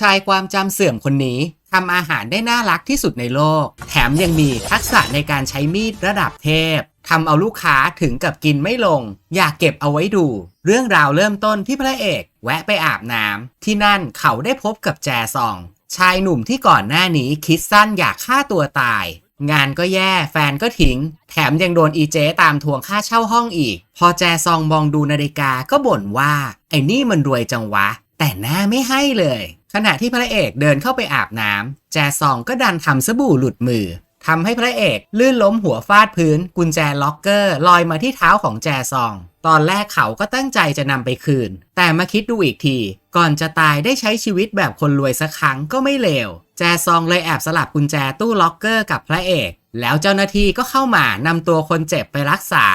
ชายความจำเสื่อมคนนี้ทำอาหารได้น่ารักที่สุดในโลก แถมยังมีทักษะในการใช้มีดระดับเทพทำเอาลูกค้าถึงกับกินไม่ลง อยากเก็บเอาไว้ดู เรื่องราวเริ่มต้นที่พระเอก แวะไปอาบน้ำที่นั่นเขาได้พบกับแจซอง ชายหนุ่มที่ก่อนหน้านี้คิดสั้นอยากฆ่าตัวตาย งานก็แย่แฟนก็ทิ้ง แถมยังโดนอีเจตามทวงค่าเช่าห้องอีก พอแจซองมองดูนาฬิกาก็บ่นว่า ไอ้นี่มันรวยจังวะ แต่หน้าไม่ให้เลย ขณะที่พระเอกเดินเข้าไปอาบน้ำแจซองก็ดันทำสบู่หลุดมือทำให้พระเอกลื่นล้มหัวฟาดพื้น กุญแจล็อกเกอร์ลอยมาที่เท้าของแจซอง ตอนแรกเขาก็ตั้งใจจะนำไปคืน แต่มาคิดดูอีกที ก่อนจะตายได้ใช้ชีวิตแบบคนรวยสักครั้งก็ไม่เลว แจซองเลยแอบสลับกุญแจตู้ล็อกเกอร์กับพระเอก แล้วเจ้าหน้าที่ก็เข้ามานำตัวคนเจ็บไปรักษา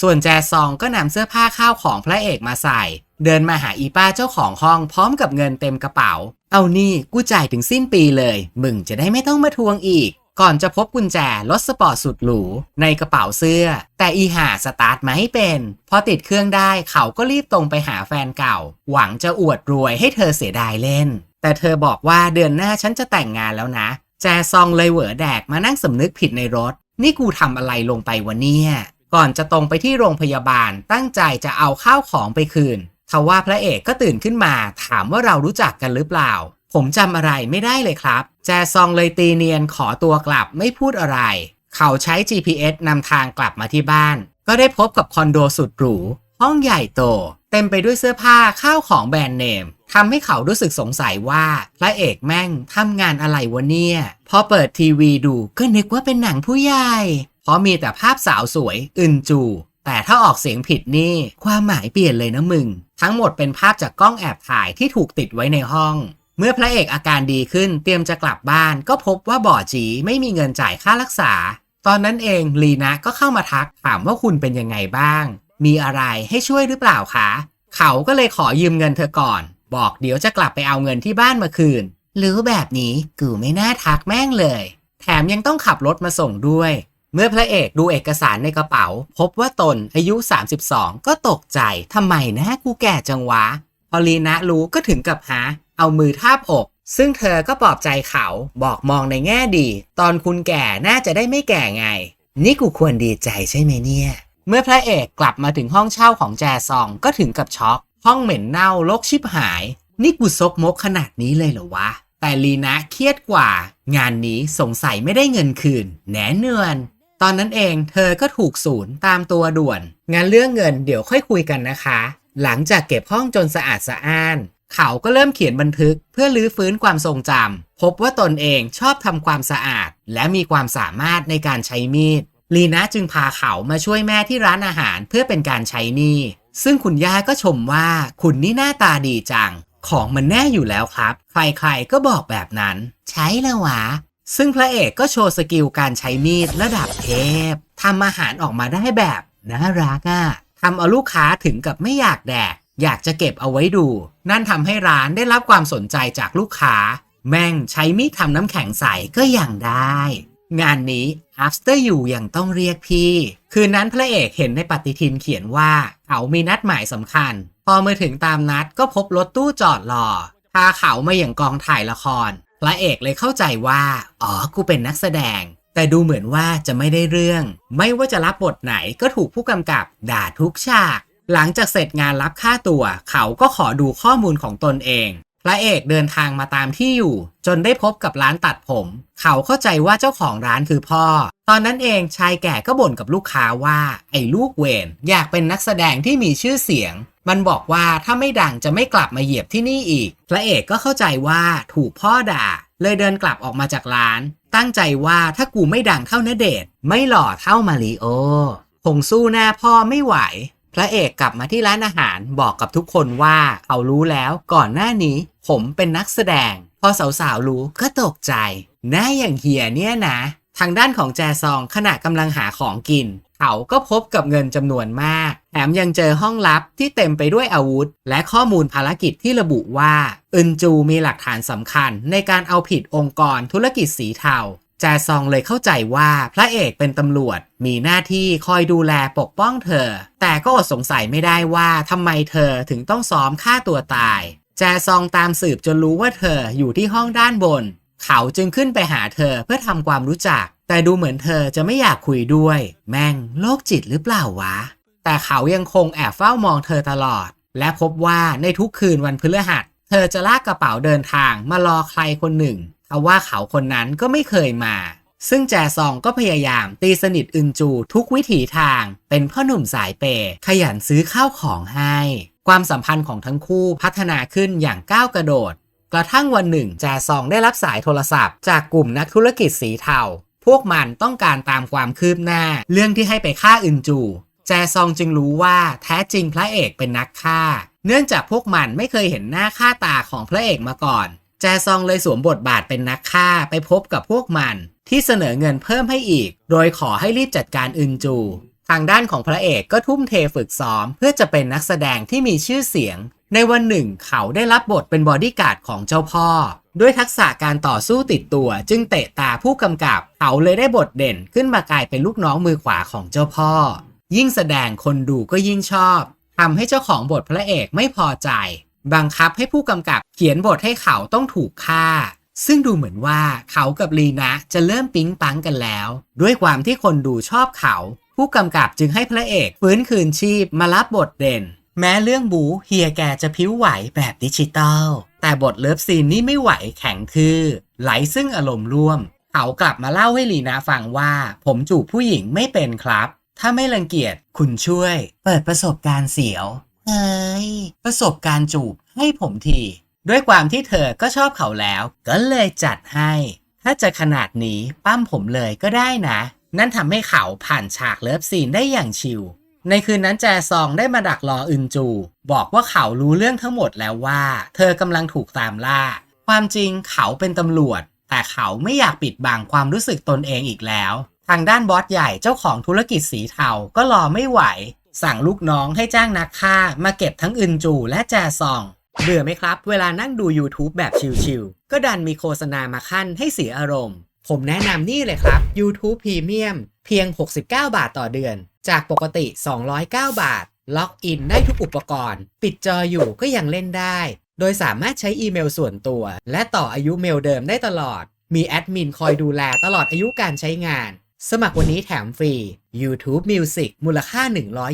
ส่วนแจซองก็นำเสื้อผ้าข้าวของพระเอกมาใส่ เดินมาหาอีป้าเจ้าของห้องพร้อมกับเงินเต็มกระเป๋า เอานี่กูจ่ายถึงสิ้นปีเลย มึงจะได้ไม่ต้องมาทวงอีก ก่อนจะพบกุญแจรถสปอร์ตสุดหรูในกระเป๋าเสื้อ แต่อีหาสตาร์ทมาให้เป็น พอติดเครื่องได้เขาก็รีบตรงไปหาแฟนเก่า หวังจะอวดรวยให้เธอเสียดายเล่น แต่เธอบอกว่าเดือนหน้าฉันจะแต่งงานแล้วนะ แจซองเลยเหวอแดกมานั่งสำนึกผิดในรถ นี่กูทำอะไรลงไปวะเนี่ยก่อนจะตรงไปที่โรงพยาบาลตั้งใจจะเอาข้าวของไปคืน ทว่าพระเอกก็ตื่นขึ้นมาถามว่าเรารู้จักกันหรือเปล่า ผมจำอะไรไม่ได้เลยครับ แจซองเลยตีเนียนขอตัวกลับไม่พูดอะไร เขาใช้ GPS นำทางกลับมาที่บ้าน ก็ได้พบกับคอนโดสุดหรู ห้องใหญ่โต เต็มไปด้วยเสื้อผ้าข้าวของแบรนด์เนมทำให้เขารู้สึกสงสัยว่าพระเอกแม่งทำงานอะไรวะเนี่ย พอเปิดทีวีดูก็นึกว่าเป็นหนังผู้ใหญ่ เพราะมีแต่ภาพสาวสวยอึนจู แต่ถ้าออกเสียงผิดนี่ ความหมายเปลี่ยนเลยนะมึง ทั้งหมดเป็นภาพจากกล้องแอบถ่ายที่ถูกติดไว้ในห้อง เมื่อพระเอกอาการดีขึ้นเตรียมจะกลับบ้าน ก็พบว่าบ่อจีไม่มีเงินจ่ายค่ารักษา ตอนนั้นเองลีนะก็เข้ามาทักถามว่าคุณเป็นยังไงบ้าง มีอะไรให้ช่วยหรือเปล่าคะ เขาก็เลยขอยืมเงินเธอก่อน บอกเดี๋ยวจะกลับไปเอาเงินที่บ้านมาคืนหรู้แบบนี้กูไม่น่าทักแม่งเลย แถมยังต้องขับรถมาส่งด้วย เมื่อพระเอกดูเอกสารในกระเป๋า พบว่าตนอายุ 32 ก็ตกใจทำไมนะกูแก่จังวะ พอลีนะรู้ก็ถึงกับหา เอามือทาบอก ซึ่งเธอก็ปลอบใจเขาบอกมองในแง่ดี ตอนคุณแก่น่าจะได้ไม่แก่ไง นี่กูควรดีใจใช่ไหมเนี่ย เมื่อพระเอกกลับมาถึงห้องเช่าของแจซองก็ถึงกับช็อก ห้องเหม็นเน่าลกชิบหาย นี่กูซกมกขนาดนี้เลยเหรอวะแต่ลีนะเครียดกว่า งานนี้สงสัยไม่ได้เงินคืนแหนเนือน ตอนนั้นเองเธอก็ถูกศูนย์ตามตัวด่วน งานเรื่องเงินเดี๋ยวค่อยคุยกันนะคะ หลังจากเก็บห้องจนสะอาดสะอ้าน เขาก็เริ่มเขียนบันทึกเพื่อลื้อฟื้นความทรงจำพบว่าตนเองชอบทำความสะอาด และมีความสามารถในการใช้มีดลีนะจึงพาเขามาช่วยแม่ที่ร้านอาหารเพื่อเป็นการใช้หนี้ ซึ่งคุณย่าก็ชมว่าคุณนี่หน้าตาดีจัง ของมันแน่อยู่แล้วครับ ใครๆก็บอกแบบนั้น ใช้แล้ววะ ซึ่งพระเอกก็โชว์สกิลการใช้มีดระดับเทพทำอาหารออกมาได้แบบน่ารักอะ่ะทำเอาลูกค้าถึงกับไม่อยากแดก อยากจะเก็บเอาไว้ดู นั่นทำให้ร้านได้รับความสนใจจากลูกค้า แม่งใช้มีดทำน้ำแข็งใสก็ยังได้ งานนี้ after you ยังต้องเรียกพี่ คืนนั้นพระเอกเห็นในปฏิทินเขียนว่าเขามีนัดหมายสำคัญ พอมาถึงตามนัดก็พบรถตู้จอดรอพาเขามาอย่างกองถ่ายละคร พระเอกเลยเข้าใจว่า อ๋อ กูเป็นนักแสดง แต่ดูเหมือนว่าจะไม่ได้เรื่อง ไม่ว่าจะรับบทไหนก็ถูกผู้กำกับด่าทุกฉาก หลังจากเสร็จงานรับค่าตัว เขาก็ขอดูข้อมูลของตนเอง พระเอกเดินทางมาตามที่อยู่ จนได้พบกับร้านตัดผม เขาเข้าใจว่าเจ้าของร้านคือพ่อ ตอนนั้นเองชายแก่ก็บ่นกับลูกค้าว่า ไอ้ลูกเวนอยากเป็นนักแสดงที่มีชื่อเสียง มันบอกว่าถ้าไม่ดังจะไม่กลับมาเหยียบที่นี่อีก พระเอกก็เข้าใจว่าถูกพ่อด่า เลยเดินกลับออกมาจากร้าน ตั้งใจว่าถ้ากูไม่ดังเท่าณเดชไม่หล่อเท่ามาริโอคงสู้หน้าพ่อไม่ไหว พระเอกกลับมาที่ร้านอาหารบอกกับทุกคนว่าเขารู้แล้วก่อนหน้านี้ ผมเป็นนักแสดง พอสาวๆรู้ก็ตกใจหน้าอย่างเฮียเนี่ยนะ ทางด้านของแจซองขณะกำลังหาของกิน เขาก็พบกับเงินจำนวนมากแถมยังเจอห้องลับที่เต็มไปด้วยอาวุธ และข้อมูลภารกิจที่ระบุว่าอึนจูมีหลักฐานสำคัญในการเอาผิดองค์กรธุรกิจสีเทา แจซองเลยเข้าใจว่าพระเอกเป็นตำรวจมีหน้าที่คอยดูแลปกป้องเธอ แต่ก็อดสงสัยไม่ได้ว่าทำไมเธอถึงต้องซ้อมฆ่าตัวตายแจแจซองตามสืบจนรู้ว่าเธออยู่ที่ห้องด้านบน เขาจึงขึ้นไปหาเธอเพื่อทำความรู้จัก แต่ดูเหมือนเธอจะไม่อยากคุยด้วย แม่งโรคจิตหรือเปล่าวะ แต่เขายังคงแอบเฝ้ามองเธอตลอด และพบว่าในทุกคืนวันพฤหัส เธอจะลากกระเป๋าเดินทางมารอใครคนหนึ่ง ทว่าเขาคนนั้นก็ไม่เคยมา ซึ่งแจซองก็พยายามตีสนิทอึนจูทุกวิถีทาง เป็นพ่อหนุ่มสายเปย์ขยันซื้อข้าวของให้ ความสัมพันธ์ของทั้งคู่พัฒนาขึ้นอย่างก้าวกระโดด กระทั่งวันหนึ่งแจซองได้รับสายโทรศัพท์ จากกลุ่มนักธุรกิจสีเทา พวกมันต้องการตามความคืบหน้า เรื่องที่ให้ไปฆ่าอึนจู แจซองจึงรู้ว่าแท้จริงพระเอกเป็นนักฆ่า เนื่องจากพวกมันไม่เคยเห็นหน้าค่าตาของพระเอกมาก่อน แจซองเลยสวมบทบาทเป็นนักฆ่าไปพบกับพวกมัน ที่เสนอเงินเพิ่มให้อีก โดยขอให้รีบจัดการอึนจู ทางด้านของพระเอกก็ทุ่มเทฝึกซ้อม เพื่อจะเป็นนักแสดงที่มีชื่อเสียง ในวันหนึ่งเขาได้รับบทเป็นบอดี้การ์ดของเจ้าพ่อ ด้วยทักษะการต่อสู้ติดตัว จึงเตะตาผู้กำกับ เขาเลยได้บทเด่นขึ้นมากลายเป็นลูกน้องมือขวาของเจ้าพ่อ ยิ่งแสดงคนดูก็ยิ่งชอบทำให้เจ้าของบทพระเอกไม่พอใจ บังคับให้ผู้กำกับเขียนบทให้เขาต้องถูกฆ่า ซึ่งดูเหมือนว่าเขากับลีนะจะเริ่มปิ๊งปังกันแล้ว ด้วยความที่คนดูชอบเขา ผู้กำกับจึงให้พระเอกฟื้นคืนชีพมารับบทเด่น แม้เรื่องบูเฮียแกจะพิ้วไหวแบบดิจิตอลแต่บทเลิฟซีนนี่ไม่ไหวแข็งคือ ไหลซึ่งอารมณ์ร่วม เขากลับมาเล่าให้ลีนาฟังว่า ผมจูบผู้หญิงไม่เป็นครับ ถ้าไม่รังเกียจคุณช่วย เปิดประสบการณ์เสียว เฮ้ยประสบการณ์จูบให้ผมที ด้วยความที่เธอก็ชอบเขาแล้ว ก็เลยจัดให้ ถ้าจะขนาดนี้ปั้มผมเลยก็ได้นะ นั่นทำให้เขาผ่านฉากเลิฟซีนได้อย่างชิลในคืนนั้นแจซองได้มาดักรออึนจู บอกว่าเขารู้เรื่องทั้งหมดแล้วว่า เธอกำลังถูกตามล่า ความจริงเขาเป็นตำรวจ แต่เขาไม่อยากปิดบังความรู้สึกตนเองอีกแล้ว ทางด้านบอสใหญ่เจ้าของธุรกิจสีเทาก็รอไม่ไหว สั่งลูกน้องให้จ้างนักฆ่ามาเก็บทั้งอึนจูและแจซอง เบื่อไหมครับ เวลานั่งดู YouTube แบบชิลๆ ก็ดันมีโฆษณามาขั้นให้เสียอารมณ์ ผมแนะนำนี่เลยครับ YouTube Premium เพียง 69 บาทต่อเดือน จากปกติ 209 บาท ล็อกอินได้ทุกอุปกรณ์ ปิดจออยู่ก็ยังเล่นได้ โดยสามารถใช้อีเมลส่วนตัว และต่ออายุเมลเดิมได้ตลอด มีแอดมินคอยดูแลตลอดอายุการใช้งาน สมัครวันนี้แถมฟรี YouTube Music มูลค่า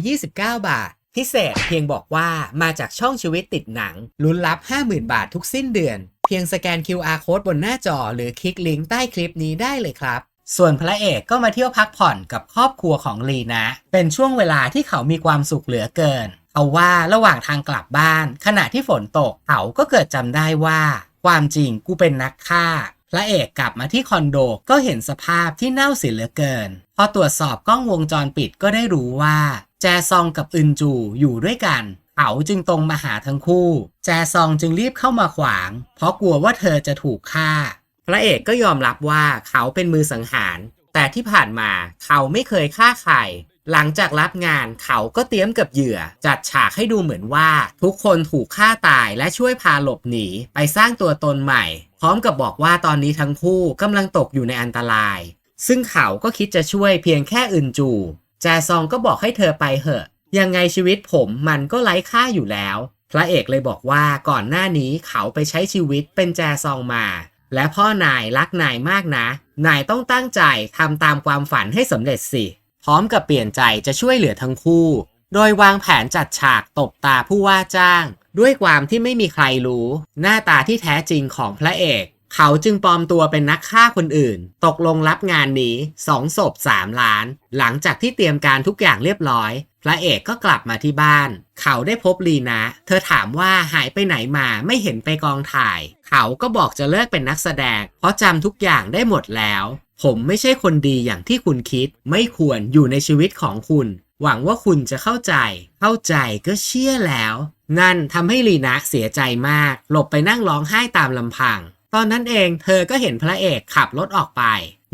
129 บาท พิเศษเพียงบอกว่ามาจากช่องชีวิตติดหนัง ลุ้นรับ 50,000 บาททุกสิ้นเดือน เพียงสแกน QR Code บนหน้าจอ หรือคลิกลิงก์ใต้คลิปนี้ได้เลยครับ ส่วนพระเอกก็มาเที่ยวพักผ่อนกับครอบครัวของลีนะ เป็นช่วงเวลาที่เขามีความสุขเหลือเกิน เอาว่าระหว่างทางกลับบ้าน ขณะที่ฝนตกเขาก็เกิดจำได้ว่า ความจริงกูเป็นนักฆ่า พระเอกกลับมาที่คอนโดก็เห็นสภาพที่เน่าเสียเหลือเกิน พอตรวจสอบกล้องวงจรปิดก็ได้รู้ว่า แจซองกับอึนจูอยู่ด้วยกันเขาจึงตรงมาหาทั้งคู่ แจซองจึงรีบเข้ามาขวาง เพราะกลัวว่าเธอจะถูกฆ่า พระเอกก็ยอมรับว่าเขาเป็นมือสังหาร แต่ที่ผ่านมาเขาไม่เคยฆ่าใคร หลังจากรับงานเขาก็เตรียมกับเหยื่อ จัดฉากให้ดูเหมือนว่า ทุกคนถูกฆ่าตายและช่วยพาหลบหนีไปสร้างตัวตนใหม่ พร้อมกับบอกว่าตอนนี้ทั้งคู่กำลังตกอยู่ในอันตราย ซึ่งเขาก็คิดจะช่วยเพียงแค่อึนจูแจซองก็บอกให้เธอไปเหอะ ยังไงชีวิตผมมันก็ไร้ค่าอยู่แล้ว พระเอกเลยบอกว่าก่อนหน้านี้เขาไปใช้ชีวิตเป็นแจซองมา และพ่อนายรักนายมากนะ นายต้องตั้งใจทำตามความฝันให้สำเร็จสิ พร้อมกับเปลี่ยนใจจะช่วยเหลือทั้งคู่ โดยวางแผนจัดฉากตบตาผู้ว่าจ้าง ด้วยความที่ไม่มีใครรู้ หน้าตาที่แท้จริงของพระเอก เขาจึงปลอมตัวเป็นนักฆ่าคนอื่น ตกลงรับงานนี้สองศพสามล้าน หลังจากที่เตรียมการทุกอย่างเรียบร้อย พระเอกก็กลับมาที่บ้าน เขาได้พบลีนะ เธอถามว่าหายไปไหนมาไม่เห็นไปกองถ่าย เขาก็บอกจะเลิกเป็นนักแสดง เพราะจำทุกอย่างได้หมดแล้ว ผมไม่ใช่คนดีอย่างที่คุณคิด ไม่ควรอยู่ในชีวิตของคุณ หวังว่าคุณจะเข้าใจ เข้าใจก็เชื่อแล้ว นั่นทำให้ลีนะเสียใจมาก หลบไปนั่งร้องไห้ตามลำพัง ตอนนั้นเองเธอก็เห็นพระเอกขับรถออกไป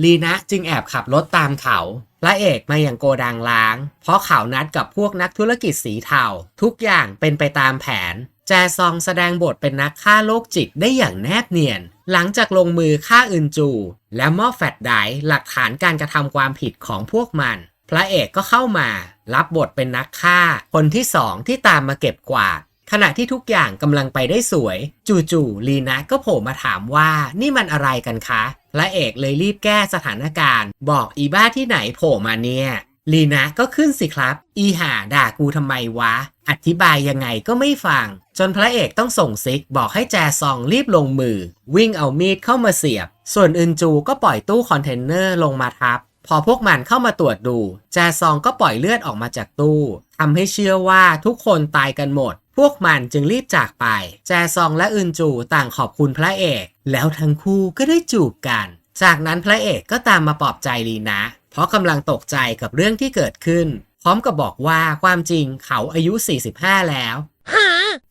ลีนะจึงแอบขับรถตามเขา พระเอกมาอย่างโกดังล้าง เพราะเขานัดกับพวกนักธุรกิจสีเทา ทุกอย่างเป็นไปตามแผน แจซองแสดงบทเป็นนักฆ่าโรคจิตได้อย่างแนบเนียน หลังจากลงมือฆ่าอึนจู และมอบแฟดไดหลักฐานการกระทำความผิดของพวกมัน พระเอกก็เข้ามารับบทเป็นนักฆ่า คนที่สองที่ตามมาเก็บกวาด ขณะที่ทุกอย่างกำลังไปได้สวย จู่ๆลีนะก็โผล่มาถามว่านี่มันอะไรกันคะ พระเอกเลยรีบแก้สถานการณ์ บอกอีบ้าที่ไหนโผล่มาเนี่ยลีนะก็ขึ้นสิครับ อีห่าด่ากูทำไมวะ อธิบายยังไงก็ไม่ฟัง จนพระเอกต้องส่งซิกบอกให้แจซองรีบลงมือ วิ่งเอามีดเข้ามาเสียบ ส่วนอึนจูก็ปล่อยตู้คอนเทนเนอร์ลงมาทับ พอพวกมันเข้ามาตรวจดู แจซองก็ปล่อยเลือดออกมาจากตู้ทำให้เชื่อว่าทุกคนตายกันหมด พวกมันจึงรีบจากไป แจซองและอึนจูต่างขอบคุณพระเอก แล้วทั้งคู่ก็ได้จูบกัน จากนั้นพระเอกก็ตามมาปลอบใจลีนะ เพราะกำลังตกใจกับเรื่องที่เกิดขึ้น พร้อมกับบอกว่าความจริงเขาอายุ 45 แล้ว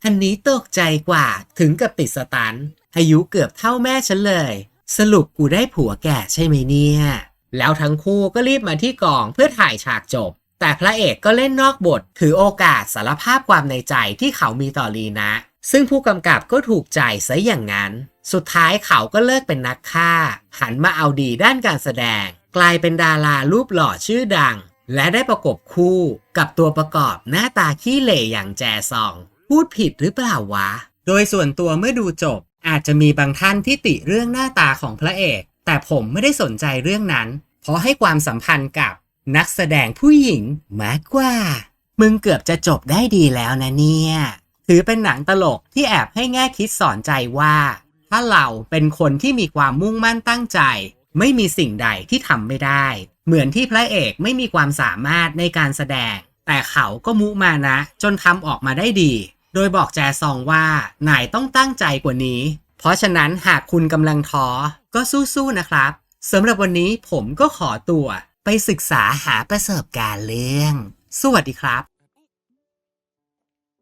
อันนี้ตกใจกว่าถึงกับติดสตันอายุเกือบเท่าแม่ฉันเลย สรุปกูได้ผัวแก่ใช่ไหมเนี่ย แล้วทั้งคู่ก็รีบมาที่กองเพื่อถ่ายฉากจบ แต่พระเอกก็เล่นนอกบท ถือโอกาสสารภาพความในใจที่เขามีต่อลีนะ ซึ่งผู้กำกับก็ถูกใจซะอย่างนั้น สุดท้ายเขาก็เลิกเป็นนักฆ่า หันมาเอาดีด้านการแสดง กลายเป็นดารารูปหล่อชื่อดัง และได้ประกบคู่กับตัวประกอบหน้าตาขี้เหร่อย่างแจซอง พูดผิดหรือเปล่าวะ โดยส่วนตัวเมื่อดูจบอาจจะมีบางท่านที่ติเรื่องหน้าตาของพระเอก แต่ผมไม่ได้สนใจเรื่องนั้น เพราะให้ความสัมพันธ์กับนักแสดงผู้หญิงมากกว่า มึงเกือบจะจบได้ดีแล้วนะเนี่ย ถือเป็นหนังตลกที่แอบให้แง่คิดสอนใจว่า ถ้าเราเป็นคนที่มีความมุ่งมั่นตั้งใจ ไม่มีสิ่งใดที่ทำไม่ได้ เหมือนที่พระเอกไม่มีความสามารถในการแสดง แต่เขาก็มุมานะ จนทำออกมาได้ดี โดยบอกแจซองว่านายต้องตั้งใจกว่านี้ เพราะฉะนั้นหากคุณกำลังท้อ ก็สู้ๆนะครับสำหรับวันนี้ผมก็ขอตัวไปศึกษาหาประสบการณ์เรื่อง สวัสดีครับ